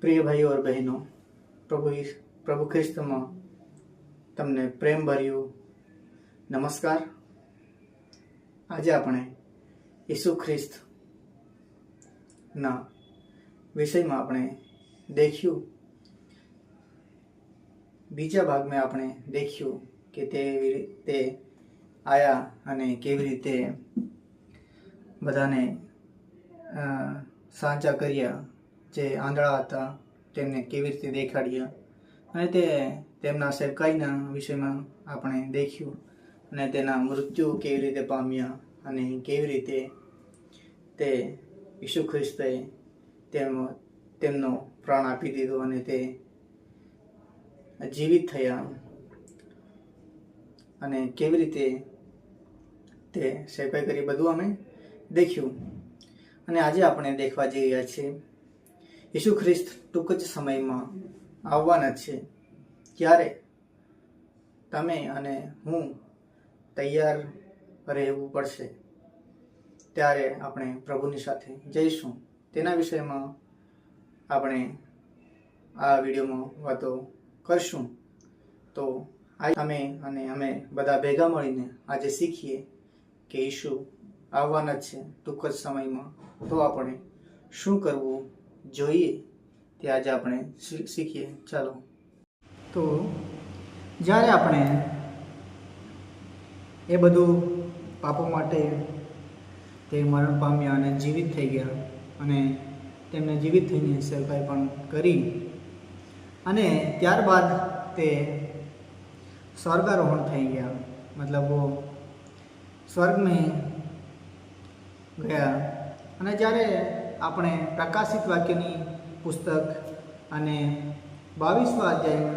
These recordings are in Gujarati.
પ્રિય ભાઈઓ और બહેનો, પ્રભુ પ્રભુ ખ્રિસ્તમાં તમને પ્રેમ ભર્યું. નમસ્કાર. આજે આપણે ઈસુ ખ્રિસ્ત ના વિષયમાં આપણે દેખ્યું. બીજા ભાગમાં આપણે દેખ્યું કે તે એવી રીતે આયા અને કેવી રીતે બધાને સાચા કર્યા. જે આંધળા હતા, તેમને કેવી રીતે દેખાડ્યા અને તે તેમના સેવકાઈના વિષયમાં આપણે દેખ્યું અને તેના મૃત્યુ કેવી રીતે પામ્યા અને કેવી રીતે તે ઈસુ ખ્રિસ્તે તેમ, તેમનો પ્રાણ આપી દીધો અને તે જીવિત થયા અને કેવી રીતે તે સેવકાઈ કરી બધું અમે દેખ્યું. અને આજે આપણે દેખવા જઈ રહ્યા છીએ. ઈસુ ખ્રિસ્ત ટૂંક જ સમયમાં આવવાના છે. ત્યારે તમે અને હું તૈયાર રહેવું પડશે. ત્યારે આપણે પ્રભુની સાથે જઈશું. તેના વિષયમાં આપણે આ વિડીયોમાં વાતો કરશું. તો અમે અને અમે બધા ભેગા મળીને આજે શીખીએ કે ઈશુ આવવાના છે ટૂંક જ સમયમાં. તો આપણે શું કરવું? જોઈએ. તે આજે આપણે શીખીએ. ચાલો. તો જ્યારે આપણે એ બધું પાપો માટે તે મરણ પામ્યા અને જીવિત થઈ ગયા અને તેમને જીવિત થઈને સેવકાઈ પણ કરી અને ત્યારબાદ તે સ્વર્ગારોહણ થઈ ગયા. મતલબ વો સ્વર્ગ में ગયા. અને જ્યારે આપણે પ્રકાશિત વાક્યની પુસ્તક અને બાવીસમા અધ્યાયમાં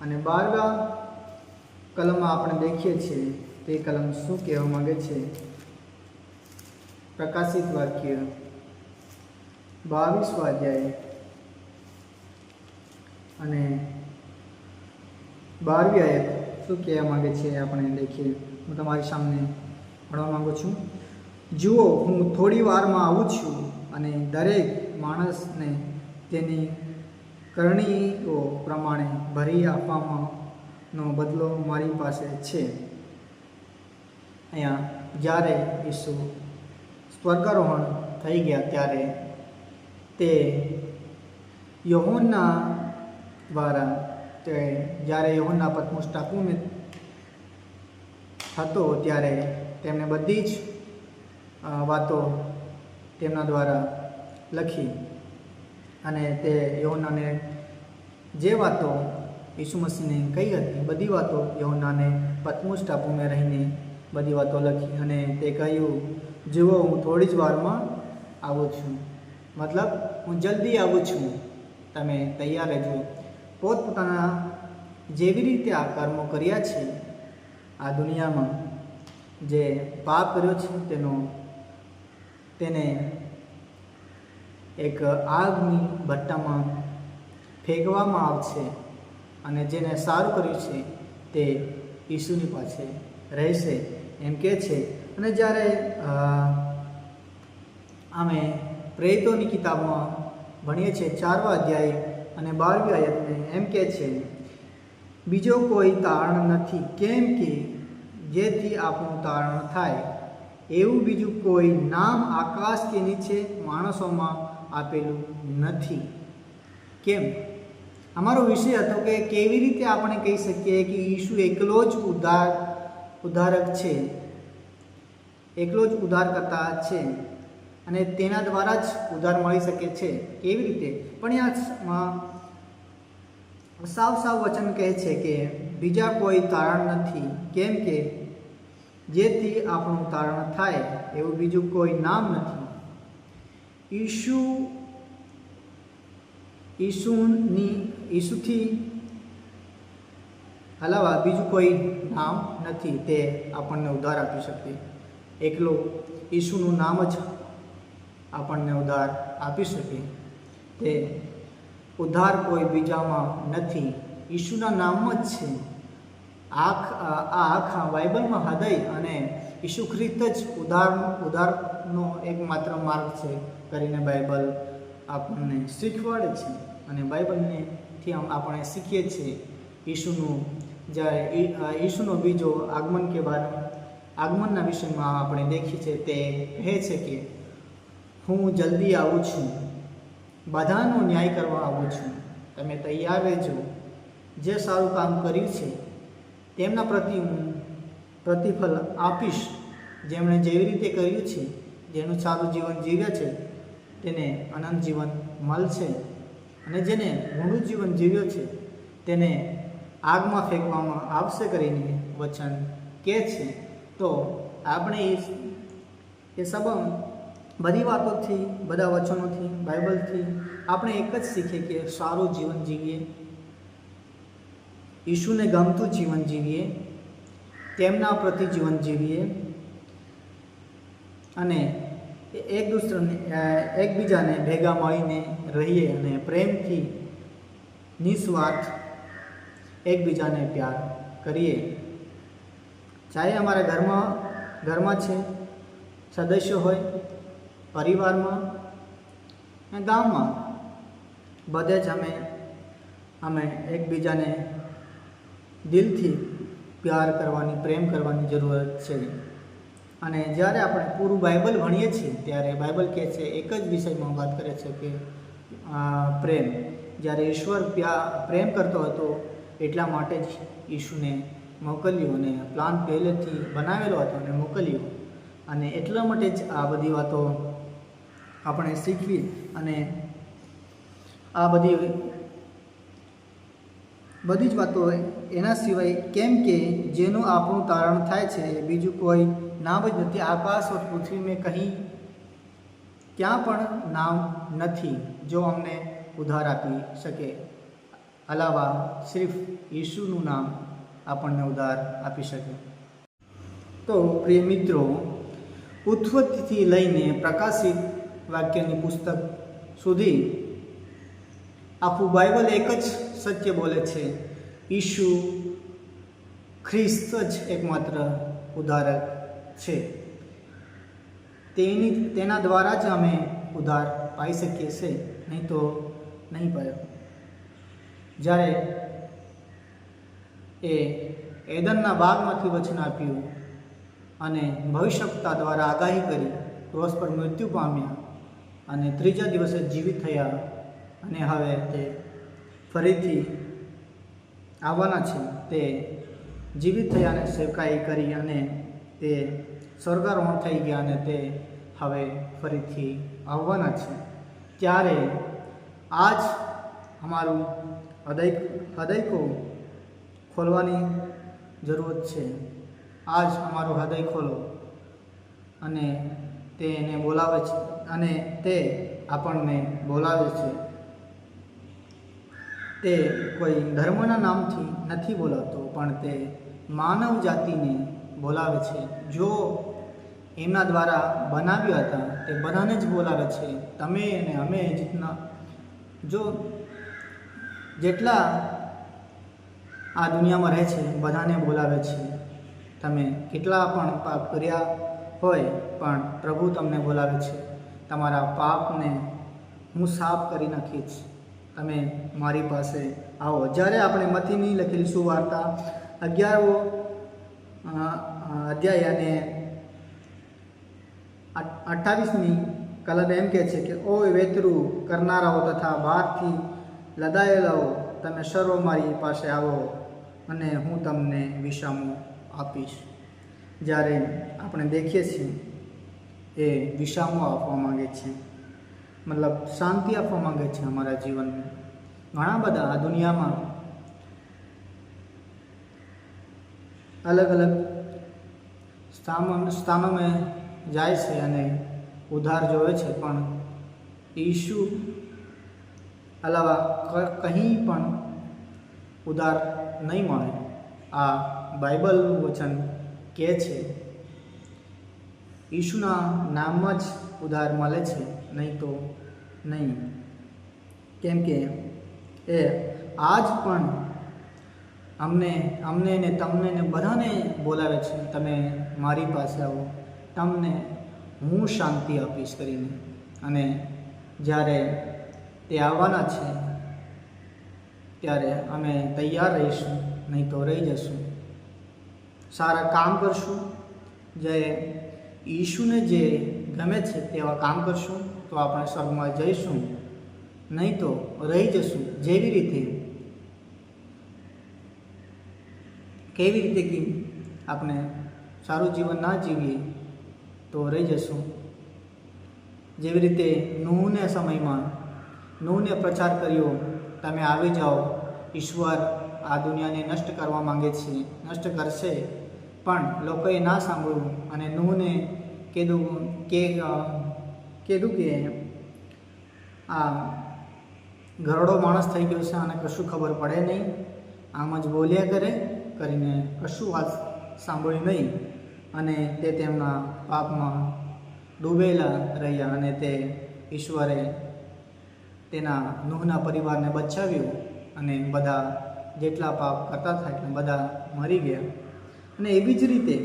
અને બારમા કલમમાં આપણે દેખીએ છીએ તે કલમ શું કહેવા માંગે છે? પ્રકાશિત વાક્ય બાવીસ અધ્યાય અને બારમી આયત શું કહેવા માંગે છે આપણે દેખીએ. હું તમારી સામે ભણવા માગું છું. જુઓ, હું થોડી વારમાં આવું છું. અને દરેક માણસને તેની કરણીઓ પ્રમાણે ભરી આપવામાં નો બદલો મારી પાસે છે. અહીંયા જ્યારે ઈસુ સ્વર્ગારોહણ થઈ ગયા ત્યારે તે યહોનના દ્વારા તે જ્યારે યહોનના પત્મોસ ટાપુમાં હતો ત્યારે તેમણે બધી જ વાતો તેમના દ્વારા લખી અને તે યહોનાને જે વાતો ઈસુ મસીહને કહી હતી, બધી વાતો યહોનાને પત્મોસ ટાપુમાં રહીને બધી વાતો લખી અને તે કહ્યું, જુઓ, હું થોડી જ વારમાં આવું છું. મતલબ, હું જલ્દી આવું છું. તમે તૈયાર રહેજો. પોતપોતાના જેવી રીતે આ કર્મો કર્યા છે, આ દુનિયામાં જે પાપ કર્યો છે, તેનો તેને એક આગની ભટ્ટામાં ફેંકવામાં આવશે અને જેને સારું કર્યું છે તે ઈસુની પાસે રહેશે. એમ કહે છે. અને જ્યારે અમે પ્રેતોની કિતાબમાં ભણીએ છીએ ચારવા અધ્યાય અને બારમી આયતને, એમ કહે છે, બીજો કોઈ તારણ નથી. કેમ કે જેથી આપણું તારણ થાય? એવું બીજું કોઈ નામ આકાશ કે નીચે માણસોમાં આપેલું નથી. કેમ? અમારો વિષય હતો કે કેવી રીતે આપણે કહી શકીએ કે ઈશુ એકલો જ ઉદ્ધાર, ઉદ્ધારક છે. એકલો જ ઉદ્ધારકર્તા છે અને તેના દ્વારા જ ઉદ્ધાર મળી શકે છે. કેવી રીતે? પણ યામાં સાવ સાવ વચન કહે છે કે બીજા કોઈ તારણ નથી. કેમ કે જેથી આપણું તારણ થાય એવું બીજું કોઈ નામ નથી. ઈસુ ઈસુની ઈસુથી અલાવા બીજું કોઈ નામ નથી તે આપણને ઉધાર આપી શકે. એકલો ઈસુનું નામ જ આપણને ઉધાર આપી શકે. તે ઉધાર કોઈ બીજામાં નથી. ઈસુના નામમાં જ છે. આખ આ આખા બાઇબલમાં હૃદય અને ઈસુ ખ્રિસ્ત જ ઉદાર, ઉદારનો એકમાત્ર માર્ગ છે કરીને બાઇબલ આપણને શીખવાડે છે. અને બાઇબલને થી આપણે શીખીએ છીએ ઈશુનું જ્યારે ઈસુનો બીજો આગમન કે બાદ આગમનના વિષયમાં આપણે દેખીએ છીએ તે કહે છે કે, હું જલ્દી આવું છું. બધાનો ન્યાય કરવા આવું છું. તમે તૈયાર રહેજો. જે સારું કામ કર્યું છે તેમના પ્રતિ હું પ્રતિફલ આપીશ. જેમણે જેવી રીતે કર્યું છે, જેનું સારું જીવન જીવ્યા છે, તેને અનંત જીવન મળશે. અને જેને ઊંડું જીવન જીવ્યો છે, તેને આગમાં ફેંકવામાં આવશે કરીને વચન કહે છે. તો આપણે એ એ સંબંધ બધી વાતોથી, બધા વચનોથી, બાઇબલથી આપણે એક જ શીખીએ કે સારું જીવન જીવીએ. ઈશુને ગમતું જીવન જીવીએ, તેમના પ્રતિ જીવન જીવીએ અને એક દૂસરાને એકબીજાને ભેગા મળીને રહીએ અને પ્રેમથી નિસ્વાર્થ એકબીજાને પ્યાર કરીએ. ચાહે અમારા ઘરમાં ઘરમાં છે, સદસ્યો હોય, પરિવારમાં અને ગામમાં, બધે જ અમે અમે એકબીજાને દિલથી પ્યાર કરવાની, પ્રેમ કરવાની જરૂરત છે. અને જ્યારે આપણે પૂરું બાઇબલ ભણીએ છીએ, ત્યારે બાઇબલ કહે છે, એક જ વિષયમાં વાત કરે છે કે પ્રેમ. જ્યારે ઈશ્વર પ્યા, પ્રેમ કરતો હતો, એટલા માટે જ ઈશુને મોકલ્યું અને પ્લાન પહેલેથી બનાવેલો હતો અને મોકલ્યો. અને એટલા માટે જ આ બધી વાતો આપણે શીખવી અને આ બધી બધી જ વાતો એના સિવાય કેમ કે જેનું આપણું તારણ થાય છે બીજું કોઈ નામ જ નથી. આકાશ ઓર પૃથ્વી મેં કહી ક્યાં પણ નામ નથી જો અમને ઉધાર આપી શકે. અલાવા સિર્ફ ઈશુનું નામ આપણને ઉધાર આપી શકે. તો પ્રિય મિત્રો, ઉત્પત્તિથી લઈને પ્રકાશિત વાક્યની પુસ્તક સુધી આખું બાઇબલ એક જ સત્ય બોલે છે. ઈશુ ખ્રિસ્ત જ એકમાત્ર ઉદ્ધારક છે. તેની, તેના દ્વારા જ અમે ઉદ્ધાર પાઈ શકીએ છીએ નહીં તો નહીં પાયો. જ્યારે એ એદનના બાગમાંથી વચન આપ્યું અને ભવિષ્યતા દ્વારા આગાહી કરી, ક્રોસ પર મૃત્યુ પામ્યા અને ત્રીજા દિવસે જીવિત થયા અને હવે તે ફરીથી આવવાના છે. તે જીવિત થયા અને સેવકાઈ કરી અને તે સ્વર્ગારોહણ થઈ ગયા અને તે હવે ફરીથી આવવાના છે. ત્યારે આજ અમારું હૃદય, હૃદયકો ખોલવાની જરૂરત છે. આજ અમારું હૃદય ખોલો અને તે એને બોલાવે છે અને તે આપણને બોલાવે છે. તે કોઈ ધર્મના નામથી નથી બોલાવતો પણ તે માનવ જાતિને બોલાવે છે. જો એમના દ્વારા બનાવ્યા હતા, તે બધાને જ બોલાવે છે. તમે અને અમે જેટલા જો જેટલા આ દુનિયામાં રહે છે, બધાને બોલાવે છે. તમે કેટલા પણ પાપ કર્યા હોય, પણ પ્રભુ તમને બોલાવે છે. તમારા પાપને હું સાફ કરી નાખીશ. તમે મારી પાસે આવો. જ્યારે આપણે મતીની લખેલી સુવાર્તા અગિયારવો અ, અ, અધ્યાય અને અઠ્ઠાવીસમી કલમ એમ કહે છે કે ઓ વેતરું કરનારાઓ તથા બહારથી લદાયેલાઓ તમે સર્વ મારી પાસે આવો અને હું તમને વિસામો આપીશ. જ્યારે આપણે દેખીએ છીએ એ વિસામો આપવા માંગે છે. મતલબ શાંતિ આપવા માંગે છે અમારા જીવનને. ઘણા બધા આ દુનિયામાં અલગ અલગ સ્થાન સ્થાનોમાં જાય છે અને ઉધાર જોવે છે, પણ ઈશુ અલાવા કંઈ પણ ઉધાર નહીં મળે. આ બાઇબલ વચન કહે છે, ઈશુના નામમાં જ ઉધાર મળે છે. નહીં તો નહીં. કેમ કે એ આજ પણ અમને અમને ને તમને ને બધાને બોલાવે છે, તમે મારી પાસે આવો. તમને હું શાંતિ આપીશ કરીને. અને જ્યારે તે આવવાના છે, ત્યારે અમે તૈયાર રહીશું, નહીં તો રહી જશું. સારા કામ કરશું, જે ઈશુને જે ગમે છે તેવા કામ કરશું. તો આપણે સ્વર્ગમાં જઈશું. નહીં તો રહી જશું. જેવી રીતે? કેવી રીતે કે આપણે સારું જીવન ના જીવીએ તો રહી જશું. જેવી રીતે નૂહને સમયમાં, નૂહને પ્રચાર કર્યો, તમે આવી જાઓ. ઈશ્વર આ દુનિયાને નષ્ટ કરવા માંગે છે, નષ્ટ કરશે. પણ લોકોએ ના સાંભળ્યું અને નૂહને કીધું કે કીધું કે આ ઘરડો માણસ થઈ ગયો છે અને કશું ખબર પડે નહીં. આમ જ બોલ્યા કરે, કરીને કશું વાત સાંભળી નહીં. અને તે તેમના પાપમાં ડૂબેલા રહ્યા અને તે ઈશ્વરે તેના નુહના પરિવારને બચાવ્યું અને બધા જેટલા પાપ કરતા હતા એટલે બધા મરી ગયા. અને એવી જ રીતે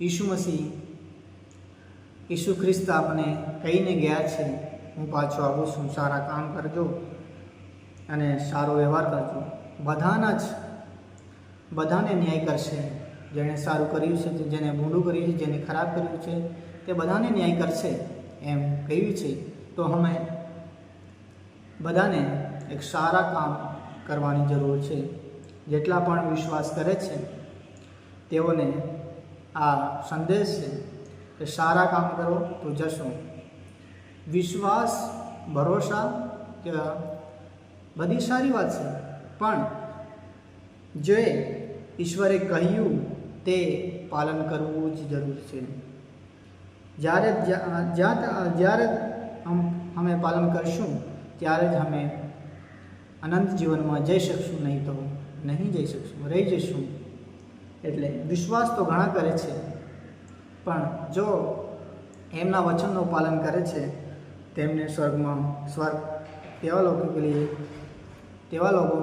ઈસુ મસીહ ઈસુ ખ્રિસ્ત આપણે કહીને ગયા છે, હું પાછો આવું છું, સારા કામ કરજો અને સારો વ્યવહાર કરજો. બધાના જ, બધાને ન્યાય કરશે. જેણે સારું કર્યું છે જેને ભૂંડું કર્યું છે જેને ખરાબ કર્યું છે, તે બધાને ન્યાય કરશે એમ કહ્યું છે. તો અમે બધાને એક સારા કામ કરવાની જરૂર છે. જેટલા પણ વિશ્વાસ કરે છે, તેઓને આ સંદેશ છે કે સારા કામ કરો તો જશો. વિશ્વાસ, ભરોસા, કે બધી સારી વાત છે. પણ જે ઈશ્વરે કહ્યું તે પાલન કરવું જ જરૂર છે. જ્યારે જ્યાં, જ્યાં- જ્યારે અમે પાલન કરશું, ત્યારે જ અમે અનંત જીવનમાં જઈ શકશું, નહીં તો નહીં જઈ શકશું, રહી જઈશું. એટલે વિશ્વાસ તો ઘણા કરે છે. પણ જો એમના વચનનું પાલન કરે છે, તેમને સ્વર્ગમાં સ્વર્ગ તેવા લોકો કે તેવા લોકો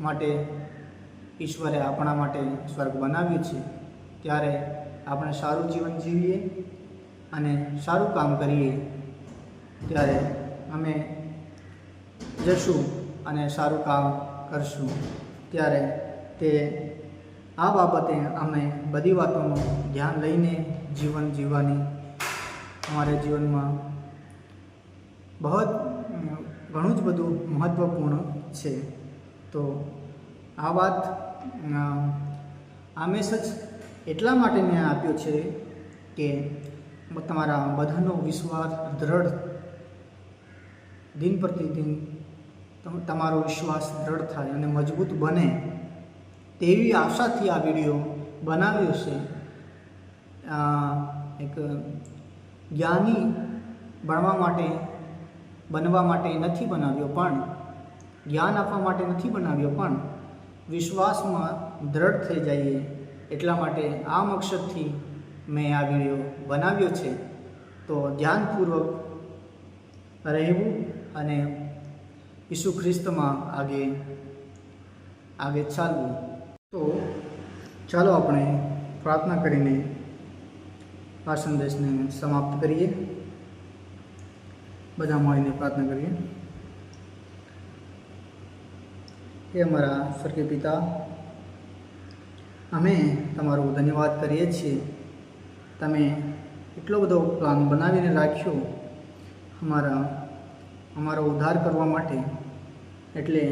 માટે ઈશ્વરે આપણા માટે સ્વર્ગ બનાવ્યું છે. ત્યારે આપણે સારું જીવન જીવીએ અને સારું કામ કરીએ. ત્યારે અમે જશું અને સારું કામ કરશું. ત્યારે તે આ બાબતે અમે બધી વાતોનું ધ્યાન લઈને જીવન જીવવાની અમારે જીવનમાં બહુ ઘણું જ બધું મહત્ત્વપૂર્ણ છે. તો આ વાત આ મેસેજ એટલા માટે મેં આપ્યો છે કે તમારા બધાનો વિશ્વાસ દ્રઢ, દિન પ્રતિદિન તમારો વિશ્વાસ દ્રઢ થાય અને મજબૂત બને. તેવી આશાથી આ વીડિયો બનાવ્યો છે. એક જ્ઞાની બનવા માટે બનવા માટે નથી બનાવ્યો પણ, જ્ઞાન આપવા માટે નથી બનાવ્યો પણ વિશ્વાસમાં દ્રઢ થઈ જઈએ એટલા માટે આ મકસદથી મેં આ વીડિયો બનાવ્યો છે. તો ધ્યાનપૂર્વક રહેવું અને ઈસુ ખ્રિસ્તમાં આગે આગે ચાલવું. તો ચાલો આપણે પ્રાર્થના કરીને આ સંદેશને સમાપ્ત કરીએ. બધા મળીને પ્રાર્થના કરીએ. એ અમારા સ્વર્ગીય પિતા, અમે તમારો ધન્યવાદ કરીએ છીએ. તમે એટલો બધો પ્લાન બનાવીને રાખ્યો અમારા, અમારો ઉદ્ધાર કરવા માટે. એટલે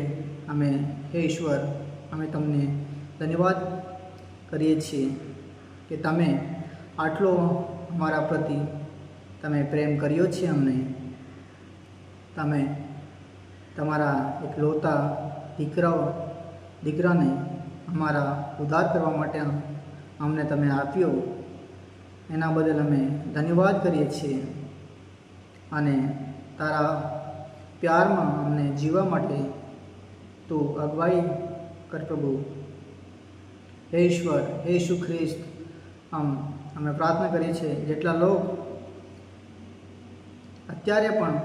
અમે હે ઈશ્વર, અમે તમને ધન્યવાદ કરીએ છીએ કે તમે આટલો અમારા પ્રતિ તમે પ્રેમ કર્યો છે અમને. તમે તમારા એક લોતા દીકરાઓ, દીકરાને અમારા ઉદ્ધાર કરવા માટે અમને તમે આપ્યો. એના બદલ અમે ધન્યવાદ કરીએ છીએ અને તારા પ્યારમાં અમને જીવવા માટે તું અગવાઈ કર પ્રભુ. હે ઈશ્વર, હે ઈશુ ખ્રિસ્ત. આમ અમે પ્રાર્થના કરીએ છીએ, જેટલા લોકો અત્યારે પણ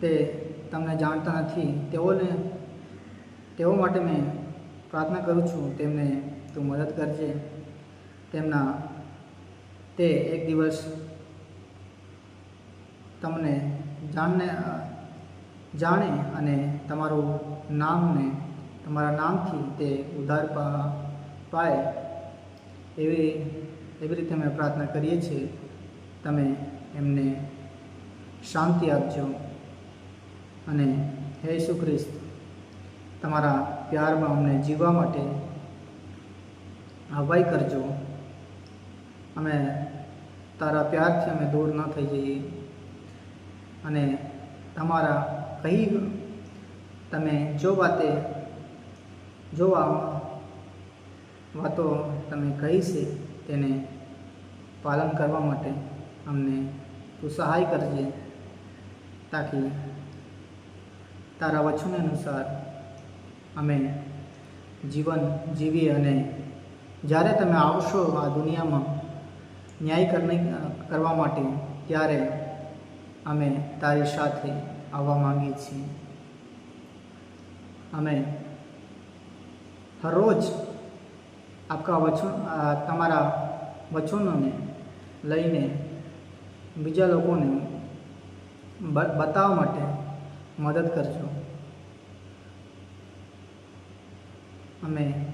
તે તમને જાણતા નથી, તેઓને, તેઓ માટે મેં પ્રાર્થના કરું છું, તેમને તું મદદ કરજે. તેમના તે એક દિવસ તમને જાણને, જાણે અને તમારું નામને, તમારા નામથી તે ઉદ્ધાર પા- પાય એવી એવી રીતે અમે પ્રાર્થના કરીએ છીએ. તમે એમને શાંતિ આપજો. અને હે ખ્રિસ્ત, તમારા પ્યારમાં અમને જીવવા માટે હવાઈ કરજો. અમે તારા પ્યારથી અમે દૂર ન થઈ જઈએ. અને તમારા કહી તમે જો વાતે, જો આ વાતો તમે કહી છે તેને પાલન કરવા માટે અમને તું સહાય કરજે, તાકી તારા વચન અનુસાર અમે જીવન જીવીએ અને જ્યારે તમે આવશો આ દુનિયામાં ન્યાય કરવા માટે, ત્યારે અમે તારી સાથે આવવા માંગીએ છીએ. અમે હરરોજ આપકા વચન તમારા વચનોને લઈને બીજા લોકોને બતાવવા માટે મદદ કરજો. અમે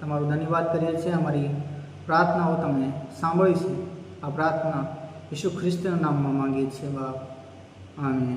તમારો ધન્યવાદ કરીએ છીએ. અમારી પ્રાર્થનાઓ તમે સાંભળી છે. આ પ્રાર્થના ઈસુ ખ્રિસ્તના નામમાં માંગીએ છીએ. બાપ. આሜન